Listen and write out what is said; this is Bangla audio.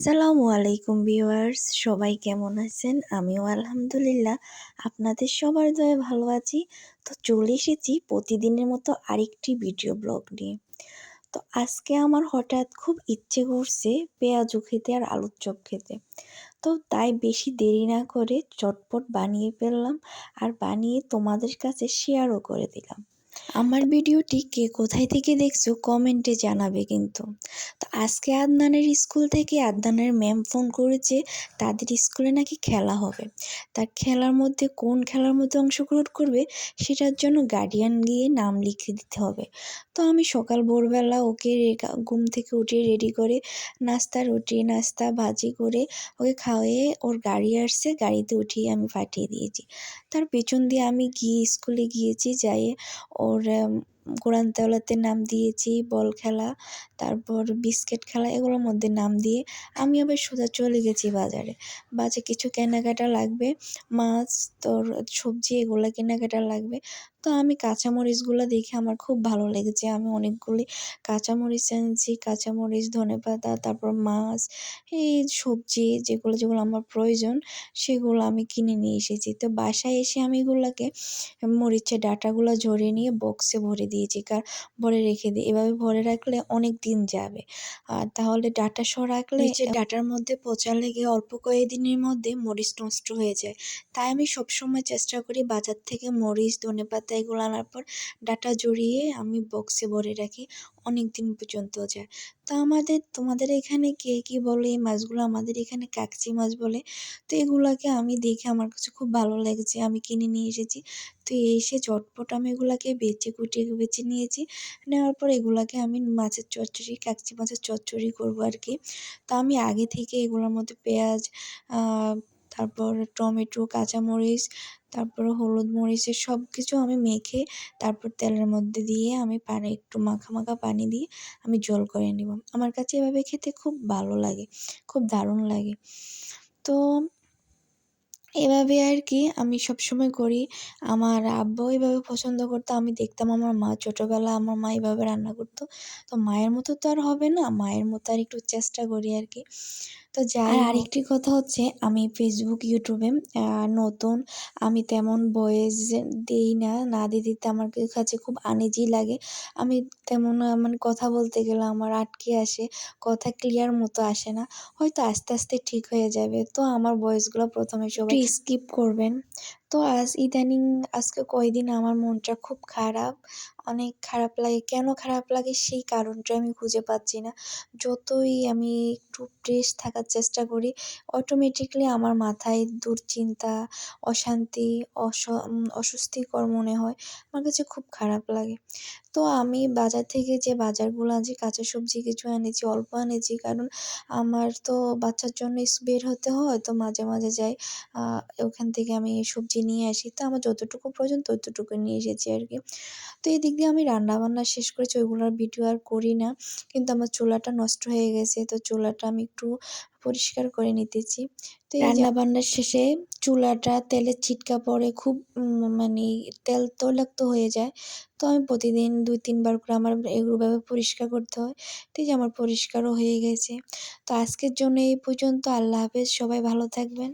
আসসালামু আলাইকুম ভিউয়ার্স, সবাই কেমন আছেন? আমিও আলহামদুলিল্লাহ, আপনাদের সবার দয়ে ভালো আছি। তো চলে এসেছি প্রতিদিনের মতো আরেকটি ভিডিও ব্লগ নিয়ে। তো আজকে আমার হঠাৎ খুব ইচ্ছে করছে পেঁয়াজু খেতে আর আলুর চপ খেতে। তো তাই বেশি দেরি না করে চটপট বানিয়ে ফেললাম আর বানিয়ে তোমাদের কাছে শেয়ারও করে দিলাম। আমার ভিডিওটি কে কোথায় থেকে দেখছ কমেন্টে জানাবে কিন্তু। তো আজকে আদনানের স্কুল থেকে আদনানের ম্যাম ফোন করেছে, তাদের স্কুলে নাকি খেলা হবে। তার খেলার মধ্যে কোন খেলার মধ্যে অংশগ্রহণ করবে, সেটার জন্য গার্ডিয়ান গিয়ে নাম লিখে দিতে হবে। তো আমি সকাল ভোরবেলা ওকে ঘুম থেকে উঠে রেডি করে নাস্তা, রুটি, নাস্তা, ভাজি করে ওকে খাওয়িয়ে ওর গাড়ি আসছে, গাড়িতে উঠিয়ে আমি পাঠিয়ে দিয়েছি। তার পেছন দিয়ে আমি গিয়ে স্কুলে গিয়েছি যাই ওর কোরআন তেওলাতে নাম দিয়েছি, বল খেলা, তারপর বিস্কেট খেলা, এগুলোর মধ্যে নাম দিয়ে আমি আবার সোজা চলে গেছি বাজারে। বাজারে কিছু কেনাকাটা লাগবে, মাছ, তোর সবজি, এগুলো কেনাকাটা লাগবে। তো আমি কাঁচামরিচগুলো দেখে আমার খুব ভালো লেগেছে। আমি অনেকগুলি কাঁচামরিচ এনেছি কাঁচামরিচ ধনেপাতা তারপর মাছ এই সবজি যেগুলো যেগুলো আমার প্রয়োজন সেগুলো আমি কিনে নিয়ে এসেছি। তো বাসায় এসে আমি এগুলোকে মরিচের ডাঁটাগুলো ঝরিয়ে নিয়ে বক্সে ভরে দিয়েছি কার ভরে রেখে দিই। এভাবে ভরে রাখলে অনেক দিন যাবে। আর তাহলে ডাটা সহ রাখলে ডাটার মধ্যে পচা লেগে অল্প কয়েকদিনের মধ্যে মরিচ নষ্ট হয়ে যায়। তাই আমি সবসময় চেষ্টা করি বাজার থেকে মরিচ ধনে পাতা এগুলো আনার পর ডাটা জড়িয়ে আমি বক্সে ভরে রাখি অনেক দিন পর্যন্ত যায়। তো আমাদের, তোমাদের এখানে কে কী বলে, এই মাছগুলো আমাদের এখানে কাকচি মাছ বলে, তো এগুলাকে আমি দেখে আমার কাছে খুব ভালো লাগছে, আমি কিনে নিয়ে এসেছি। তো এসে চটপট আমি এগুলাকে বেছে কুটিয়ে বেছে নিয়েছি, নেওয়ার পর এগুলাকে আমি মাছের চচ্চড়ি, কাকচি মাছের চচ্চড়ি করব আর কি তা আমি আগে থেকে এগুলোর মধ্যে পেঁয়াজ তারপর টমেটো, কাঁচামরিচ, তারপর হলুদ মরিচের সব কিছু আমি মেখে তারপর তেলের মধ্যে দিয়ে আমি পানি, একটু মাখা মাখা পানি দিয়ে আমি জল করে নিব। আমার কাছে এভাবে খেতে খুব ভালো লাগে, খুব দারুণ লাগে। তো এভাবে আর কি আমি সবসময় করি। আমার আব্বু এভাবে পছন্দ করতো আমি দেখতাম আমার মা ছোটোবেলা আমার মা এভাবে রান্না করতো। তো মায়ের মতো তো আর হবে না মায়ের মতো আর একটু চেষ্টা করি আর কি তো যাই আরেকটি কথা হচ্ছে আমি ফেসবুক ইউটিউবে নতুন আমি তেমন বয়েস দিই না না দিয়ে দিতে আমার কাছে খুব আনেজি লাগে। আমি তেমন মানে কথা বলতে গেলে আমার আটকে আসে কথা ক্লিয়ার মতো আসে না। হয়তো আস্তে আস্তে ঠিক হয়ে যাবে। তো আমার ভয়েসগুলো প্রথমে সবাই স্কিপ করবেন। তো আজ ইদানিং, আজকে কয়দিন আমার মনটা খুব খারাপ। অনেক খারাপ লাগে। কেন খারাপ লাগে? সেই কারণটা আমি খুঁজে পাচ্ছি না। যতই আমি একটু ফ্রেশ থাকার চেষ্টা করি অটোমেটিকলি আমার মাথায় দুশ্চিন্তা, অশান্তি, অস অস্বস্তিকর মনে হয়। আমার কাছে খুব খারাপ লাগে। তো আমি বাজার থেকে যে বাজারগুলো আনছি, কাঁচা সবজি কিছু এনেছি অল্প এনেছি কারণ আমার তো বাচ্চার জন্য বের হতে হয়। তো মাঝে মাঝে যাই ওখান থেকে আমি নিয়ে আসি। তো আমার যতটুকু প্রয়োজন ততটুকু নিয়ে এসেছি আর কি তো এই দিক দিয়ে আমি রান্নাবান্না শেষ করেছি ওইগুলোর ভিডিও আর করি না। কিন্তু আমার চুলাটা নষ্ট হয়ে গেছে, তো চুলাটা আমি একটু পরিষ্কার করে নিতেছি। তো রান্না বান্নার শেষে চুলাটা তেলের ছিটকা পড়ে খুব মানে তেল তৈলাক্ত হয়ে যায়। তো আমি প্রতিদিন দুই, তিনবার করে আমার এগুলোভাবে পরিষ্কার করতে হয়। তো আমার পরিষ্কারও হয়ে গেছে। তো আজকের জন্য এই পর্যন্ত। আল্লাহ হাফেজ। সবাই ভালো থাকবেন।